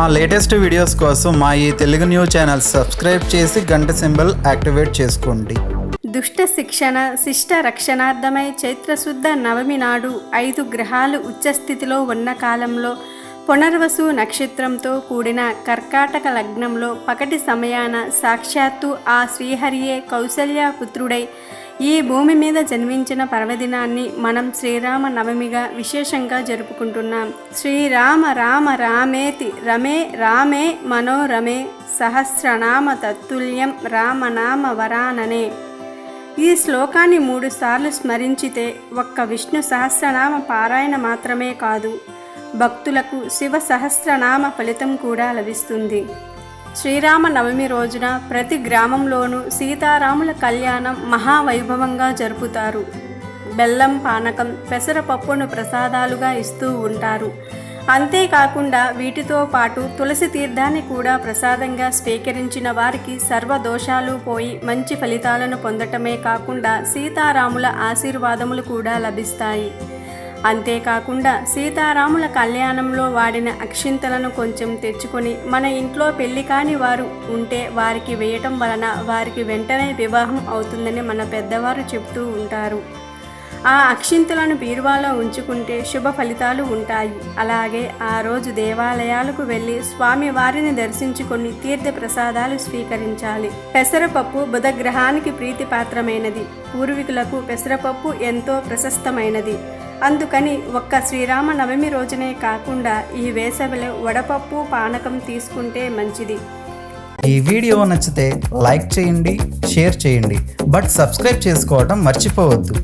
మా latest videos కోసం మా ఈ తెలుగు న్యూస్ ఛానల్ సబ్స్క్రైబ్ చేసి గంట సింబల్ యాక్టివేట్ చేసుకోండి. దుష్ట శిక్షణ శిష్ట రక్షణార్థమై చైత్రశుద్ధ నవమి నాడు ఐదు గ్రహాలు ఉచ్చస్థితిలో ఉన్న కాలంలో పునర్వసు నక్షత్రంతో కూడిన కర్కాటక లగ్నంలో పకటి సమయాన సాక్షాత్తు ఆ శ్రీహరియే కౌసల్య పుత్రుడై ఈ భూమి మీద జన్మించిన పర్వదినాన్ని మనం శ్రీరామ నవమిగా విశేషంగా జరుపుకుంటున్నాం. శ్రీరామ రామ రామేతి రమే రామే మనోరమే సహస్రనామ తత్తుల్యం రామనామ వరాననే. ఈ శ్లోకాన్ని మూడుసార్లు స్మరించితే ఒక్క విష్ణు సహస్రనామ పారాయణ మాత్రమే కాదు భక్తులకు శివ సహస్రనామ ఫలితం కూడా లభిస్తుంది. శ్రీరామ నవమి రోజున ప్రతి గ్రామంలోనూ సీతారాముల కళ్యాణం మహావైభవంగా జరుపుతారు. బెల్లం పానకం పెసరపప్పును ప్రసాదాలుగా ఇస్తూ ఉంటారు. అంతేకాకుండా వీటితో పాటు తులసి తీర్థాన్ని కూడా ప్రసాదంగా స్వీకరించిన వారికి సర్వదోషాలు పోయి మంచి ఫలితాలను పొందటమే కాకుండా సీతారాముల ఆశీర్వాదములు కూడా లభిస్తాయి. అంతేకాకుండా సీతారాముల కళ్యాణంలో వాడిన అక్షింతలను కొంచెం తెచ్చుకొని మన ఇంట్లో పెళ్ళి కాని వారు ఉంటే వారికి వేయటం వలన వారికి వెంటనే వివాహం అవుతుందని మన పెద్దవారు చెప్తూ ఉంటారు. ఆ అక్షింతలను బీరువాలో ఉంచుకుంటే శుభ ఫలితాలు ఉంటాయి. అలాగే ఆ రోజు దేవాలయాలకు వెళ్ళి స్వామి వారిని దర్శించుకొని తీర్థ ప్రసాదాలు స్వీకరించాలి. పెసరపప్పు బుధగ్రహానికి ప్రీతిపాత్రమైనది. పూర్వీకులకు పెసరపప్పు ఎంతో ప్రశస్తమైనది. అందుకని ఒక్క శ్రీరామ నవమి రోజునే కాకుండా ఈ వేసవిలో వడపప్పు పానకం తీసుకుంటే మంచిది. ఈ వీడియో నచ్చితే లైక్ చేయండి షేర్ చేయండి. బట్ సబ్స్క్రైబ్ చేసుకోవడం మర్చిపోవద్దు.